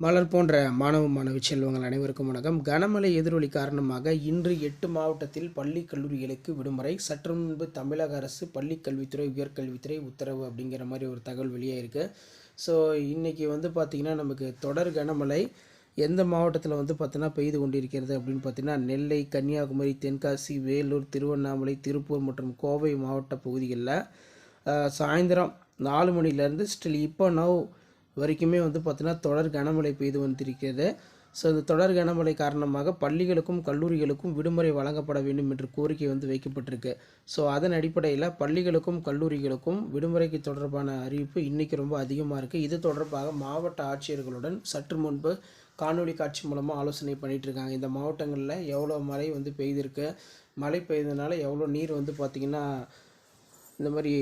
மலர் போன்ற மாணவ மாணவி செல்வங்கள் அனைவருக்கும் வணக்கம். கனமழை எதிரொலி காரணமாக இன்று எட்டு மாவட்டத்தில் பள்ளி கல்லூரிகளுக்கு விடுமுறை. சற்று முன்பு தமிழக அரசு பள்ளி கல்வித்துறை உயர்கல்வித்துறை உத்தரவு அப்படிங்கிற மாதிரி ஒரு தகவல் வெளியாயிருக்கு. ஸோ இன்றைக்கி வந்து பார்த்திங்கன்னா நமக்கு தொடர் கனமழை எந்த மாவட்டத்தில் வந்து பார்த்தீங்கன்னா பெய்து கொண்டிருக்கிறது அப்படின்னு பார்த்தீங்கன்னா நெல்லை கன்னியாகுமரி தென்காசி வேலூர் திருவண்ணாமலை திருப்பூர் மற்றும் கோவை மாவட்ட பகுதிகளில் சாயந்தரம் நாலு மணிலேருந்து ஸ்டில் இப்போ நவ் வரைக்குமே வந்து பார்த்திங்கன்னா தொடர் கனமழை பெய்து வந்திருக்கிறது. ஸோ இந்த தொடர் கனமழை காரணமாக பள்ளிகளுக்கும் கல்லூரிகளுக்கும் விடுமுறை வழங்கப்பட வேண்டும் என்ற கோரிக்கை வந்து வைக்கப்பட்டிருக்கு. ஸோ அதன் அடிப்படையில் பள்ளிகளுக்கும் கல்லூரிகளுக்கும் விடுமுறைக்கு தொடர்பான அறிவிப்பு இன்றைக்கி ரொம்ப அதிகமாக இருக்குது இது தொடர்பாக மாவட்ட ஆட்சியர்களுடன் சற்று முன்பு காணொளி காட்சி மூலமாக ஆலோசனை பண்ணிகிட்ருக்காங்க இருக்காங்க. இந்த மாவட்டங்களில் எவ்வளோ மழை வந்து பெய்திருக்கு? மழை பெய்ததுனால எவ்வளோ நீர் வந்து பார்த்திங்கன்னா இந்த மாதிரி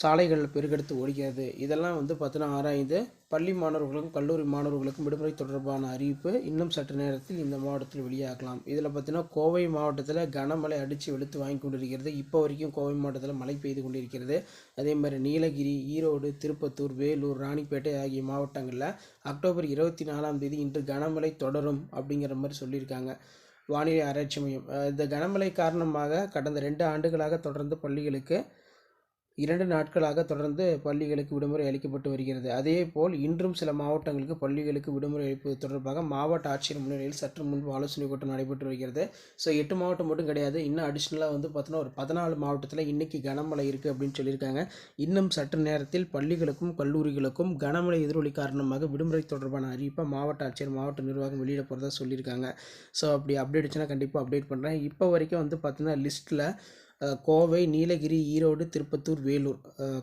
சாலைகளில் பெருகெடுத்து ஓடுகிறது இதெல்லாம் வந்து பார்த்தீங்கன்னா ஆராய்ந்து பள்ளி மாணவர்களுக்கும் கல்லூரி மாணவர்களுக்கும் விடுமுறை தொடர்பான அறிவிப்பு இன்னும் சற்று நேரத்தில் இந்த மாவட்டத்தில் வெளியாகலாம். இதில் பார்த்தீங்கன்னா கோவை மாவட்டத்தில் கனமழை அடித்து வெளுத்து வாங்கி கொண்டிருக்கிறது. இப்போ வரைக்கும் கோவை மாவட்டத்தில் மழை பெய்து கொண்டிருக்கிறது. அதே மாதிரி நீலகிரி ஈரோடு திருப்பத்தூர் வேலூர் ராணிப்பேட்டை ஆகிய மாவட்டங்களில் அக்டோபர் இருபத்தி நாலாம் தேதி இன்று கனமழை தொடரும் அப்படிங்கிற மாதிரி சொல்லியிருக்காங்க. வானிலை ஆராய்ச்சி மையம். இந்த கனமழை காரணமாக கடந்த ரெண்டு ஆண்டுகளாக தொடர்ந்து பள்ளிகளுக்கு இரண்டு நாட்களாக தொடர்ந்து பள்ளிகளுக்கு விடுமுறை அளிக்கப்பட்டு வருகிறது. அதே போல் இன்றும் சில மாவட்டங்களுக்கு பள்ளிகளுக்கு விடுமுறை அளிப்பது தொடர்பாக மாவட்ட ஆட்சியர் முன்னிலையில் சற்று முன்பு ஆலோசனை கூட்டம் நடைபெற்று வருகிறது. ஸோ எட்டு மாவட்டம் மட்டும் கிடையாது. இன்னும் அடிஷ்னலாக வந்து பார்த்தோன்னா ஒரு பதினாலு மாவட்டத்தில் இன்றைக்கி கனமழை இருக்குது அப்படின்னு சொல்லியிருக்காங்க. இன்னும் சற்று நேரத்தில் பள்ளிகளுக்கும் கல்லூரிகளுக்கும் கனமழை எதிரொலி காரணமாக விடுமுறை தொடர்பான அறிவிப்பை மாவட்ட ஆட்சியர் மாவட்ட நிர்வாகம் வெளியிட போகிறதா சொல்லியிருக்காங்க. ஸோ அப்படி அப்டேட்ச்சுன்னா கண்டிப்பாக அப்டேட் பண்ணுறேன் இப்போ வரைக்கும் வந்து பார்த்திங்கன்னா லிஸ்ட்டில் கோவை நீலகிரி ஈரோடு திருப்பத்தூர் வேலூர்.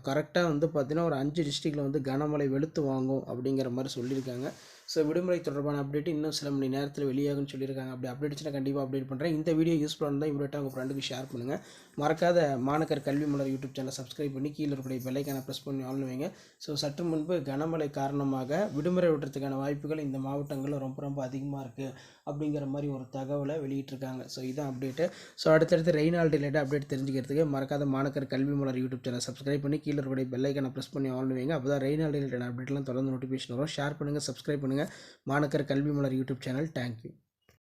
கரெக்டாக வந்து பார்த்திங்கன்னா ஒரு அஞ்சு டிஸ்ட்ரிக்டில் வந்து கனமழை வெளுத்து வாங்கும் அப்படிங்கிற மாதிரி சொல்லியிருக்காங்க. ஸோ விடுமுறை தொடர்பான அப்டேட் இன்னும் சில மணி நேரத்தில் வெளியாகும்னு சொல்லியிருக்காங்க. அப்படி அப்டேட்ஸ்னால் கண்டிப்பாக அப்டேட் பண்ணுறேன் இந்த வீடியோ யூஸ்ஃபுல்லாக இருந்தால் இவ்வளோ உங்கள் ஃப்ரெண்டுக்கு ஷேர் பண்ணுங்கள் மறக்காத மாணக்கர் கல்வி மலர் யூடியூப் சேனலை சப்ஸ்கிரைப் பண்ணி கீழே இருக்கக்கூடிய பெல்லைக்கான ப்ரெஸ் பண்ணி ஆன் வைங்க. ஸோ சற்று முன்பு கனமழை காரணமாக விடுமுறை விடுறதுக்கான வாய்ப்புகள் இந்த மாவட்டங்களில் ரொம்ப ரொம்ப அதிகமாக இருக்குது அப்படிங்கிற மாதிரி ஒரு தகவலை வெளியிட்டிருக்காங்க. ஸோ இதான் அப்டேட்டு ஸோ அடுத்தடுத்து ரெய்னால்டு ரிலேட்டட் அப்டேட் தெரிஞ்சுக்கிறதுக்கு மறக்காத மாணக்கர் கல்வி மலர் யூடியூப் சேனல் சப்ஸ்கிரைப் பண்ணி கீழே இருக்கக்கூடிய பெல்லைக்கான ப்ரெஸ் பண்ணி ஆன் அப்போ தான் ரெய்னால்டு ரிலேட்டட் அப்டேட்லாம் தொடர்ந்து நோட்டிஃபிகேஷன் வரும். ஷேர் பண்ணுங்கள் சப்ஸ்கிரைப் பண்ணுங்கள் மாணக்கர் கல்வி மலர் யூடியூப் சேனல். தேங்க்யூ.